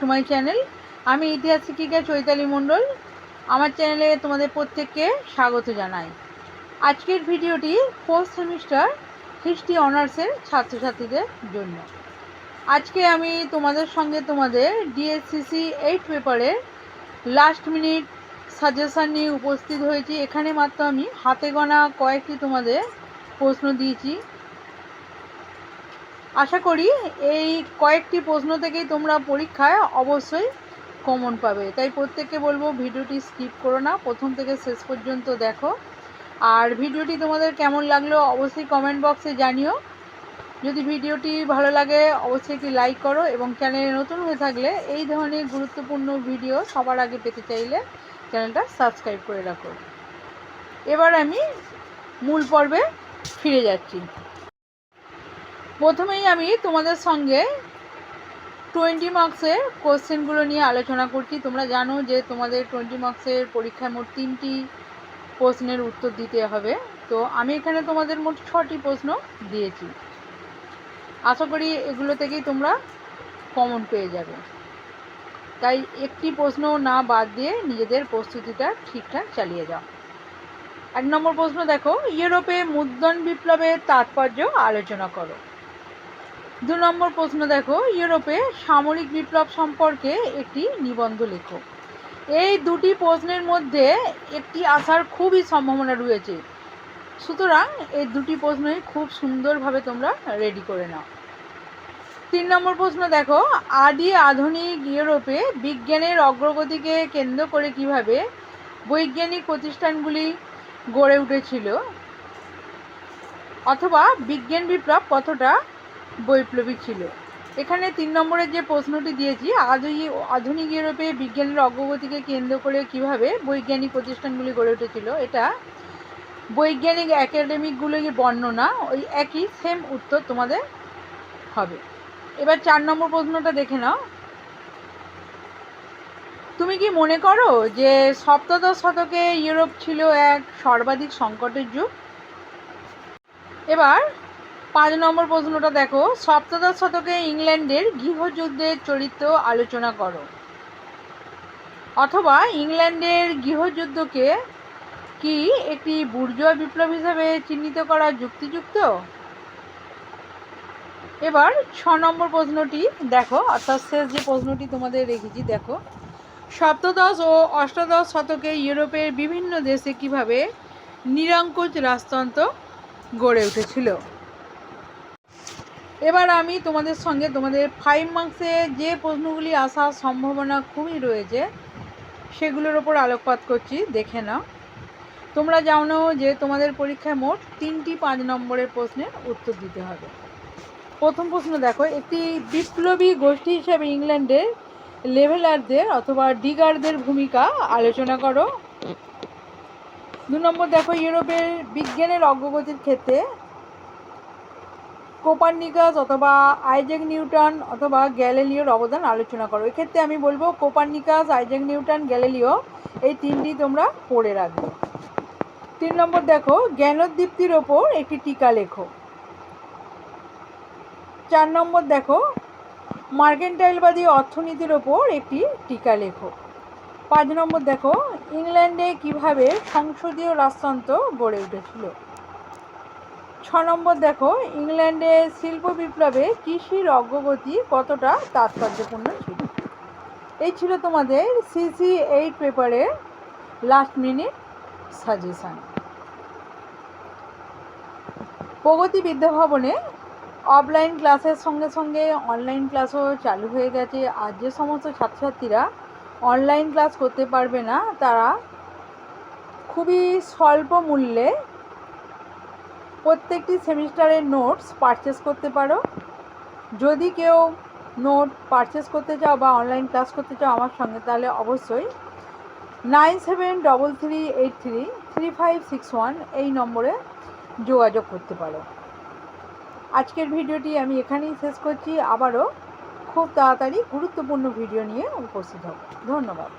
Two my channel. আমি ইতিহাস শিক্ষিকা চৈতালি মণ্ডল। আমার চ্যানেলে তোমাদের প্রত্যেককে স্বাগত জানাই। আজকের ভিডিওটি ফোর্থ সেমিস্টার হিস্ট্রি অনার্সের ছাত্রছাত্রীদের জন্য। আজকে আমি তোমাদের সঙ্গে তোমাদের ডিএসসিসি এইট পেপারের লাস্ট মিনিট সাজেশান নিয়ে উপস্থিত হয়েছি। এখানে মাত্র আমি হাতে গোনা কয়েকটি তোমাদের প্রশ্ন দিয়েছি। আশা করি এই কয়েকটি প্রশ্ন থেকেই তোমরা পরীক্ষায় অবশ্যই কমন পাবে। তাই প্রত্যেককে বলব ভিডিওটি স্কিপ করো না, প্রথম থেকে শেষ পর্যন্ত দেখো। আর ভিডিওটি তোমাদের কেমন লাগল অবশ্যই কমেন্ট বক্সে জানিও। যদি ভিডিওটি ভালো লাগে, অবশ্যই একটি লাইক করো এবং চ্যানেলে নতুন হয়ে থাকলে এই ধরনের গুরুত্বপূর্ণ ভিডিও সবার আগে পেতে চাইলে চ্যানেলটা সাবস্ক্রাইব করে রাখো। এবার আমি মূল পর্বে ফিরে যাচ্ছি। প্রথমেই আমি তোমাদের সঙ্গে টোয়েন্টি মার্কসের কোশ্চেনগুলো নিয়ে আলোচনা করছি। তোমরা জানো যে তোমাদের টোয়েন্টি মার্কসের পরীক্ষায় মোট তিনটি প্রশ্নের উত্তর দিতে হবে। তো আমি এখানে তোমাদের মোট ছটি প্রশ্ন দিয়েছি। আশা করি এগুলো থেকেই তোমরা কমন পেয়ে যাবে। তাই একটি প্রশ্ন না বাদ দিয়ে নিজেদের প্রস্তুতিটা ঠিকঠাক চালিয়ে যাও। এক নম্বর প্রশ্ন দেখো, ইউরোপে মুদ্রণ বিপ্লবের তাৎপর্য আলোচনা করো। দু নম্বর প্রশ্ন দেখো, ইউরোপে সামরিক বিপ্লব সম্পর্কে একটি নিবন্ধ লেখো। এই দুটি প্রশ্নের মধ্যে একটি আসার খুবই সম্ভাবনা রয়েছে। সুতরাং এই দুটি প্রশ্নই খুব সুন্দরভাবে তোমরা রেডি করে নাও। তিন নম্বর প্রশ্ন দেখো, আদি আধুনিক ইউরোপে বিজ্ঞানের অগ্রগতিকে কেন্দ্র করে কীভাবে বৈজ্ঞানিক প্রতিষ্ঠানগুলি গড়ে উঠেছিল? অথবা বিজ্ঞান বিপ্লব কতটা বৈপ্লবিক ছিল। এখানে তিন নম্বরের যে প্রশ্নটি দিয়েছি আধুনিক আধুনিক ইউরোপে বিজ্ঞানের অগ্রগতিকে কেন্দ্র করে কীভাবে বৈজ্ঞানিক প্রতিষ্ঠানগুলি গড়ে উঠেছিল, এটা বৈজ্ঞানিক একাডেমিকগুলির বর্ণনা, ওই একই সেম উত্তর তোমাদের হবে। এবার চার নম্বর প্রশ্নটা দেখে নাও। তুমি কি মনে করো যে সপ্তদশ শতকে ইউরোপ ছিল এক সর্বাধিক সংকটের যুগ? এবার পাঁচ নম্বর প্রশ্নটা দেখো, সপ্তদশ শতকে ইংল্যান্ডের গৃহযুদ্ধের চরিত্র আলোচনা করো। অথবা ইংল্যান্ডের গৃহযুদ্ধকে কি একটি বুর্জোয়া বিপ্লব হিসাবে চিহ্নিত করা যুক্তিযুক্ত? এবার ছ নম্বর প্রশ্নটি দেখো, অর্থাৎ শেষ যে প্রশ্নটি তোমাদের রেখেছি, দেখো। সপ্তদশ ও অষ্টাদশ শতকে ইউরোপের বিভিন্ন দেশে কীভাবে নিরঙ্কুশ রাজতন্ত্র গড়ে উঠেছিল? এবার আমি তোমাদের সঙ্গে তোমাদের ফাইভ মার্কসে যে প্রশ্নগুলি আসার সম্ভাবনা খুবই রয়েছে, সেগুলোর ওপর আলোকপাত করছি, দেখে নাও। তোমরা জানো যে তোমাদের পরীক্ষায় মোট তিনটি পাঁচ নম্বরের প্রশ্নের উত্তর দিতে হবে। প্রথম প্রশ্ন দেখো, একটি বিপ্লবী গোষ্ঠী হিসেবে ইংল্যান্ডের লেভেলারদের অথবা ডিগারদের ভূমিকা আলোচনা করো। দু নম্বর দেখো, ইউরোপের বিজ্ঞানের অগ্রগতির ক্ষেত্রে কোপার্নিকাস অথবা আইজেক নিউটন অথবা গ্যালিলিওর অবদান আলোচনা করো। এক্ষেত্রে আমি বলব কোপার্নিকাস আইজেক নিউটন গ্যালিলিও এই তিনটি তোমরা পড়ে রাখবে। তিন নম্বর দেখো, জ্ঞানোদ্দীপ্তির ওপর একটি টিকা লেখো। চার নম্বর দেখো, মার্কেন্টাইলবাদী অর্থনীতির ওপর একটি টিকা লেখো। পাঁচ নম্বর দেখো, ইংল্যান্ডে কীভাবে সংসদীয় রাজতন্ত্র গড়ে উঠেছিল? ছ নম্বর দেখো, ইংল্যান্ডে শিল্প বিপ্লবে কৃষির অগ্রগতি কতটা তাৎপর্যপূর্ণ ছিল? এই ছিল তোমাদের সিসি এইট পেপারের লাস্ট মিনিট সাজেশান প্রগতি বিদ্যাভবনে অফলাইন ক্লাসের সঙ্গে সঙ্গে অনলাইন ক্লাসও চালু হয়ে গেছে। আর যে সমস্ত ছাত্রছাত্রীরা অনলাইন ক্লাস করতে পারবে না, তারা খুবই স্বল্প মূল্যে প্রত্যেকটি সেমিস্টারের নোটস পারচেস করতে পারো। যদি কেউ নোট পারচেস করতে চাও বা অনলাইন ক্লাস করতে চাও আমার সঙ্গে, তাহলে অবশ্যই nine seven double three eight three three five six one এই নম্বরে যোগাযোগ করতে পারো। আজকের ভিডিওটি আমি এখানেই শেষ করছি। আবারও খুব তাড়াতাড়ি গুরুত্বপূর্ণ ভিডিও নিয়ে উপস্থিত হব। ধন্যবাদ।